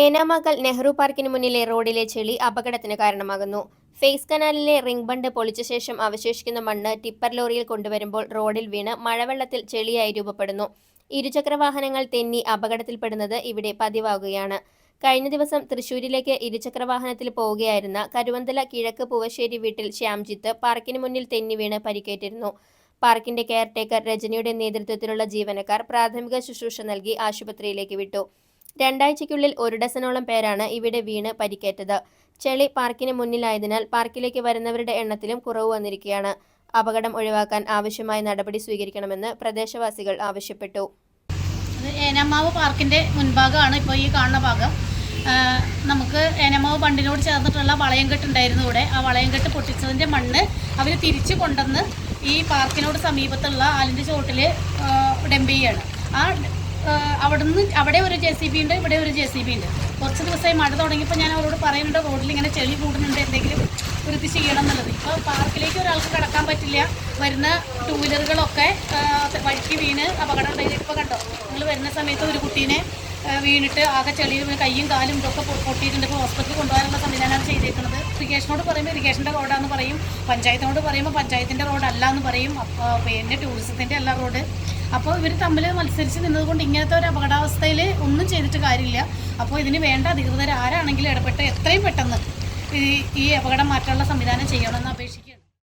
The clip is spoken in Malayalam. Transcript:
ഏനാമകൽ നെഹ്റു പാർക്കിന് മുന്നിലെ റോഡിലെ ചെളി അപകടത്തിന് കാരണമാകുന്നു. ഫേസ് കനാലിലെ റിംഗ് ബണ്ട് പൊളിച്ച ശേഷം അവശേഷിക്കുന്ന മണ്ണ് ടിപ്പർ ലോറിയിൽ കൊണ്ടുവരുമ്പോൾ റോഡിൽ വീണ് മഴവെള്ളത്തിൽ ചെളിയായി രൂപപ്പെടുന്നു. ഇരുചക്ര വാഹനങ്ങൾ തെന്നി അപകടത്തിൽപ്പെടുന്നത് ഇവിടെ പതിവാകുകയാണ്. കഴിഞ്ഞ ദിവസം തൃശൂരിലേക്ക് ഇരുചക്ര വാഹനത്തിൽ പോവുകയായിരുന്ന കരുവന്തല കിഴക്ക് പൂവശ്ശേരി വീട്ടിൽ ശ്യാംജിത്ത് പാർക്കിന് മുന്നിൽ തെന്നി വീണ് പരിക്കേറ്റിരുന്നു. പാർക്കിന്റെ കെയർടേക്കർ രജനിയുടെ നേതൃത്വത്തിലുള്ള ജീവനക്കാർ പ്രാഥമിക ശുശ്രൂഷ നൽകി ആശുപത്രിയിലേക്ക് വിട്ടു. രണ്ടാഴ്ചയ്ക്കുള്ളിൽ ഒരു ഡസനോളം പേരാണ് ഇവിടെ വീണ് പരിക്കേറ്റത്. ചെളി പാർക്കിന് മുന്നിലായതിനാൽ പാർക്കിലേക്ക് വരുന്നവരുടെ എണ്ണത്തിലും കുറവ് വന്നിരിക്കുകയാണ്. അപകടം ഒഴിവാക്കാൻ ആവശ്യമായ നടപടി സ്വീകരിക്കണമെന്ന് പ്രദേശവാസികൾ ആവശ്യപ്പെട്ടു. ഏനമാവ് പാർക്കിന്റെ മുൻഭാഗമാണ് ഇപ്പോൾ ഈ കാണുന്ന ഭാഗം. നമുക്ക് ഏനമാവ് ബണ്ടിനോട് ചേർന്നിട്ടുള്ള വളയം കെട്ടുണ്ടായിരുന്നു ഇവിടെ. ആ വളയം കെട്ട് പൊട്ടിച്ചതിന്റെ മണ്ണ് അവർ തിരിച്ചു കൊണ്ടുവന്ന് ഈ പാർക്കിനോട് സമീപത്തുള്ള ആലിന്റെ ചോട്ടിൽ ഡംപ് ചെയ്യാണ്. ആ, അവിടുന്ന് അവിടെ ഒരു ജെ സി ബി ഉണ്ട് ഇവിടെ ഒരു ജെ സി ബി ഉണ്ട്. കുറച്ച് ദിവസമായി മഴ തുടങ്ങിയപ്പോൾ ഞാൻ അവരോട് പറയുന്നുണ്ട് റോഡിൽ ഇങ്ങനെ ചെളി കൂടുന്നുണ്ട് എന്തെങ്കിലും വൃത്തി ചെയ്യണം എന്നുള്ളത്. ഇപ്പോൾ പാർക്കിലേക്ക് ഒരാൾക്ക് കിടക്കാൻ പറ്റില്ല. വരുന്ന ടൂ വീലറുകളൊക്കെ വഴിക്ക് വീണ് അപകടം ഉണ്ടായി. ഇപ്പോൾ കണ്ടോ നിങ്ങൾ വരുന്ന സമയത്ത് ഒരു കുട്ടീനെ വീണിട്ട് ആകെ ചെളി കൈയും കാലും ഇതൊക്കെ പൊട്ടിയിട്ടുണ്ട്. ഇപ്പോൾ ഹോസ്പിറ്റലിൽ കൊണ്ടുപോകാനുള്ള സംവിധാനമാണ് ചെയ്തേക്കുന്നത് ഇറിഗേഷനോട് പറയുമ്പോൾ ഇറിഗേഷന്റെ റോഡാന്ന് പറയും. പഞ്ചായത്തിനോട് പറയുമ്പോൾ പഞ്ചായത്തിന്റെ റോഡല്ല എന്ന് പറയും. പിന്നെ ടൂറിസത്തിന്റെ അല്ല റോഡ്. അപ്പോൾ ഇവർ തമ്മിൽ മത്സരിച്ച് നിന്നതുകൊണ്ട് ഇങ്ങനത്തെ ഒരു അപകടാവസ്ഥയിൽ ഒന്നും ചെയ്തിട്ട് കാര്യമില്ല. അപ്പോൾ ഇതിന് വേണ്ട അധികൃതർ ആരാണെങ്കിലും ഇടപെട്ട് എത്രയും പെട്ടെന്ന് ഈ അപകടം മാറ്റാനുള്ള സംവിധാനം ചെയ്യണമെന്ന് അപേക്ഷിക്കും